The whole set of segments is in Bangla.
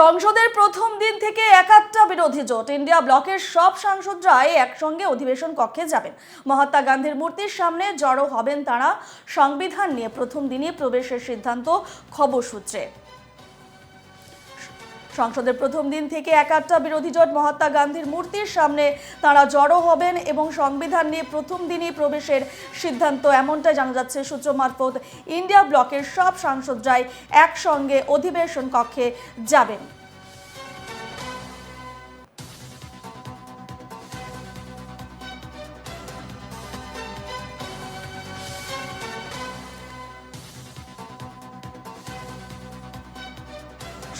সংসদের প্রথম দিন থেকে একাত্তা বিরোধী জোট ইন্ডিয়া ব্লকের সব সাংসদরাই একসঙ্গে অধিবেশন কক্ষে যাবেন। মহাত্মা গান্ধীর মূর্তির সামনে জড়ো হবেন তারা। সংবিধান নিয়ে প্রথম দিনে প্রবেশের সিদ্ধান্ত খবর সূত্রে সংসদের প্রথম দিন থেকে একাত্তা বিরোধী জোট মহাত্মা গান্ধীর মূর্তির সামনে তারা জড়ো হবেন এবং সংবিধান নিয়ে প্রথম দিনই প্রবেশের সিদ্ধান্ত। এমনটাই জানা যাচ্ছে সূত্র মারফত। ইন্ডিয়া ব্লকের সব সাংসদরাই একসঙ্গে অধিবেশন কক্ষে যাবেন।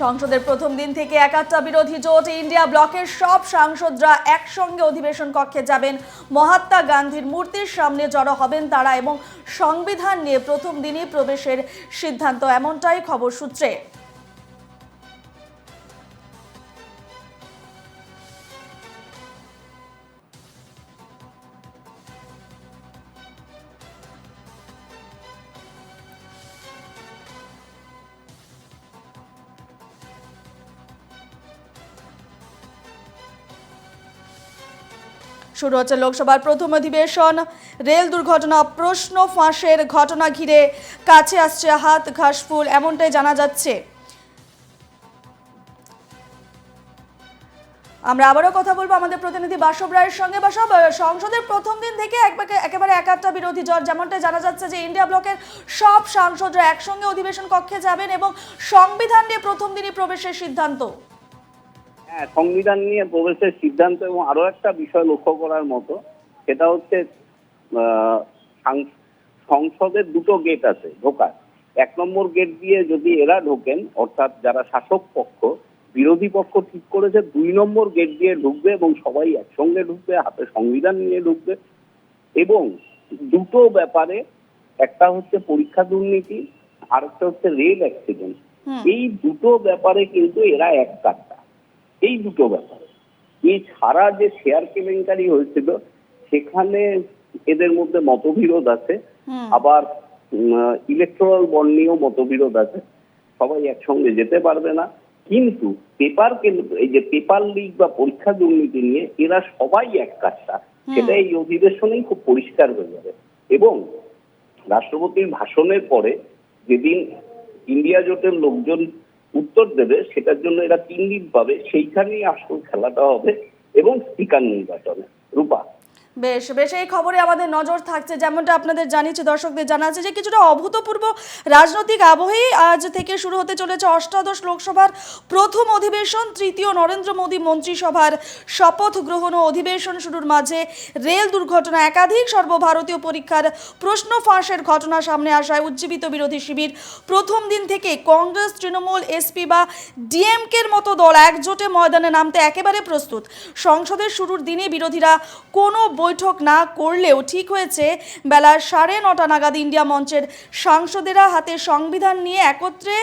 সংসদের প্রথম দিন থেকে একাত্তা বিরোধী জোট ইন্ডিয়া ব্লকের সব সাংসদরা একসঙ্গে অধিবেশন কক্ষে যাবেন। মহাত্মা গান্ধীর মূর্তির সামনে জড়ো হবেন তারা এবং সংবিধান নিয়ে প্রথম দিনই প্রবেশের সিদ্ধান্ত। এমনটাই খবর সূত্রে। শুরু হচ্ছে লোকসভার প্রথম অধিবেশন। রেল দুর্ঘটনা, প্রশ্ন ফাঁসের ঘটনা ঘিরে কাছে আসছে হাত ঘাসফুল এমনটাই জানা যাচ্ছে। আমরা আবারও কথা বলব আমাদের প্রতিনিধি বাসব রায়ের সঙ্গে। বাসব সংসদের প্রথম দিন থেকে একবারে- একেবারে একাত্তা বিরোধী জট যেমনটা জানা যাচ্ছে যে ইন্ডিয়া ব্লকের সব সাংসদরা একসঙ্গে অধিবেশন কক্ষে যাবেন এবং সংবিধান নিয়ে প্রথম দিনই প্রবেশের সিদ্ধান্ত। হ্যাঁ সংবিধান নিয়ে প্রবেশের সিদ্ধান্ত এবং আরও একটা বিষয় লক্ষ্য করার মতো সেটা হচ্ছে আহ, সংসদের দুটো গেট আছে ঢোকার। এক নম্বর গেট দিয়ে যদি এরা ঢোকেন অর্থাৎ যারা শাসক পক্ষ বিরোধী পক্ষ ঠিক করেছে দুই নম্বর গেট দিয়ে ঢুকবে এবং সবাই একসঙ্গে ঢুকবে হাতে সংবিধান নিয়ে ঢুকবে। এবং দুটো ব্যাপারে একটা হচ্ছে পরীক্ষা দুর্নীতি আর একটা হচ্ছে রেল অ্যাক্সিডেন্ট এই দুটো ব্যাপারে কিন্তু এরা এক কাটটা। এই দুটো ব্যাপারে। এছাড়া যে শেয়ার কেলেঙ্কারি হয়েছিল সেখানে এদের মধ্যে মতবিরোধ আছে। আবার ইলেকট্রাল বন্ড নিয়েও মতবিরোধ আছে। সবাই একসঙ্গে যেতে পারবে না। কিন্তু পেপার এই যে পেপার লিক বা পরীক্ষা দুর্নীতি নিয়ে এরা সবাই এক কাজটা সেটা এই অধিবেশনেই খুব পরিষ্কার হয়ে যাবে। এবং রাষ্ট্রপতির ভাষণের পরে যেদিন ইন্ডিয়া জোটের লোকজন উত্তর দেবে, সেটার জন্য এরা তিন দিন পাবে। সেইখানেই আসল খেলাটা হবে এবং স্পিকার নির্বাচনে। রূপা বেশ বেশ, এই খবরে আমাদের নজর থাকছে। যেমনটা আপনাদের জানিয়েছে, দর্শকদের জানা আছে যে কিছুটা অভূতপূর্ব রাজনৈতিক আবহেই আজ থেকে শুরু হতে চলেছে অষ্টাদশ লোকসভার প্রথম অধিবেশন। তৃতীয় নরেন্দ্র মোদী মন্ত্রিসভার শপথ গ্রহণ ও অধিবেশন শুরুর মাঝে রেল দুর্ঘটনা একাধিক সর্বভারতীয় পরীক্ষার প্রশ্ন ফাঁসের ঘটনা সামনে আসায় উজ্জীবিত বিরোধী শিবির। প্রথম দিন থেকে কংগ্রেস, তৃণমূল, এসপি বা ডিএমকের মতো দল একজোটে ময়দানে নামতে একেবারে প্রস্তুত। সংসদের শুরুর দিনে বিরোধীরা কোনো বৈঠক না করলেও ঠিক হয়েছে বেলা সাড়ে নটা নাগাদ ইন্ডিয়া মঞ্চের সাংসদেরা হাতে সংবিধান নিয়ে একত্রে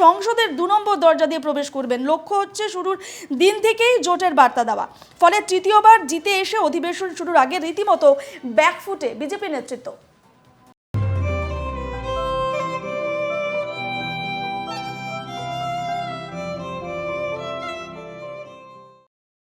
সংসদের দু নম্বর দরজা দিয়ে প্রবেশ করবেন। লক্ষ্য হচ্ছে শুরুর দিন থেকেই জোটের বার্তা দেওয়া। ফলে তৃতীয়বার জিতে এসে অধিবেশন শুরুর আগে রীতিমতো ব্যাকফুটে বিজেপি নেতৃত্ব।